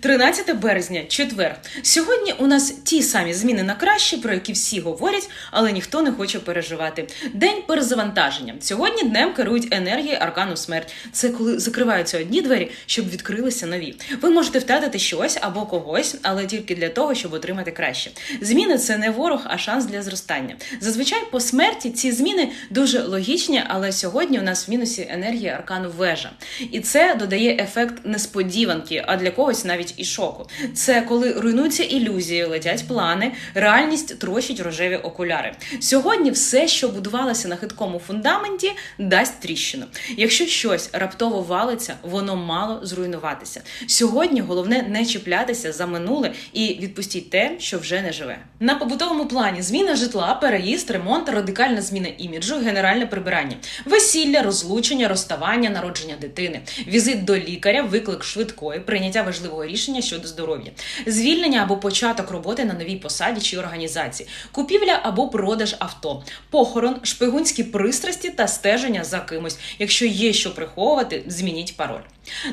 13 березня, четвер. Сьогодні у нас ті самі зміни на краще, про які всі говорять, але ніхто не хоче переживати. День перезавантаження. Сьогодні днем керують енергії аркану смерть. Це коли закриваються одні двері, щоб відкрилися нові. Ви можете втратити щось або когось, але тільки для того, щоб отримати краще. Зміни це не ворог, а шанс для зростання. Зазвичай по смерті ці зміни дуже логічні, але сьогодні у нас в мінусі енергія аркану вежа. І це додає ефект несподіванки, а для когось навіть і шоку. Це коли руйнуються ілюзії, летять плани, реальність трощить рожеві окуляри. Сьогодні все, що будувалося на хиткому фундаменті, дасть тріщину. Якщо щось раптово валиться, воно мало зруйнуватися. Сьогодні головне не чіплятися за минуле і відпустіть те, що вже не живе. На побутовому плані зміна житла, переїзд, ремонт, радикальна зміна іміджу, генеральне прибирання, весілля, розлучення, розставання, народження дитини, візит до лікаря, виклик швидкої, прийняття важливого рішення щодо здоров'я, звільнення або початок роботи на новій посаді чи організації, купівля або продаж авто, похорон, шпигунські пристрасті та стеження за кимось. Якщо є що приховувати, змініть пароль.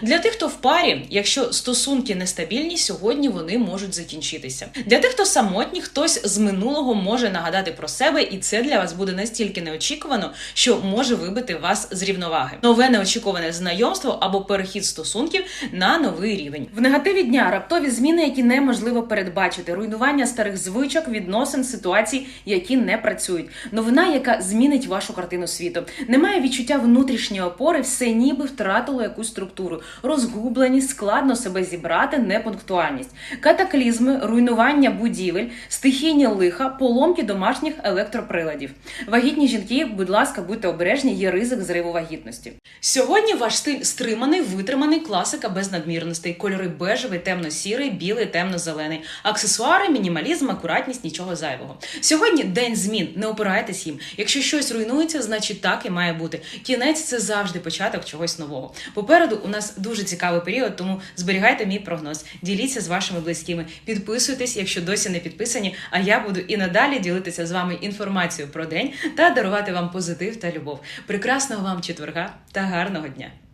Для тих, хто в парі, якщо стосунки нестабільні, сьогодні вони можуть закінчитися. Для тих, хто самотній, хтось з минулого може нагадати про себе, і це для вас буде настільки неочікувано, що може вибити вас з рівноваги. Нове неочікуване знайомство або перехід стосунків на новий рівень. В негативі дня раптові зміни, які неможливо передбачити, руйнування старих звичок, відносин, ситуацій, які не працюють. Новина, яка змінить вашу картину світу. Немає відчуття внутрішньої опори, все ніби втратило якусь структуру, розгубленість, складно себе зібрати, непунктуальність, катаклізми, руйнування будівель, стихійні лиха, поломки домашніх електроприладів. Вагітні жінки, будь ласка, будьте обережні, є ризик зриву вагітності. Сьогодні ваш стиль стриманий, витриманий, класика без надмірностей, кольори бежевий, темно-сірий, білий, темно-зелений, аксесуари, мінімалізм, акуратність, нічого зайвого. Сьогодні день змін, не опирайтесь їм. Якщо щось руйнується, значить так і має бути. Кінець це завжди початок чогось нового. Попереду у нас дуже цікавий період, тому зберігайте мій прогноз. Діліться з вашими близькими, підписуйтесь, якщо досі не підписані. А я буду і надалі ділитися з вами інформацією про день та дарувати вам позитив та любов. Прекрасного вам четверга та гарного дня!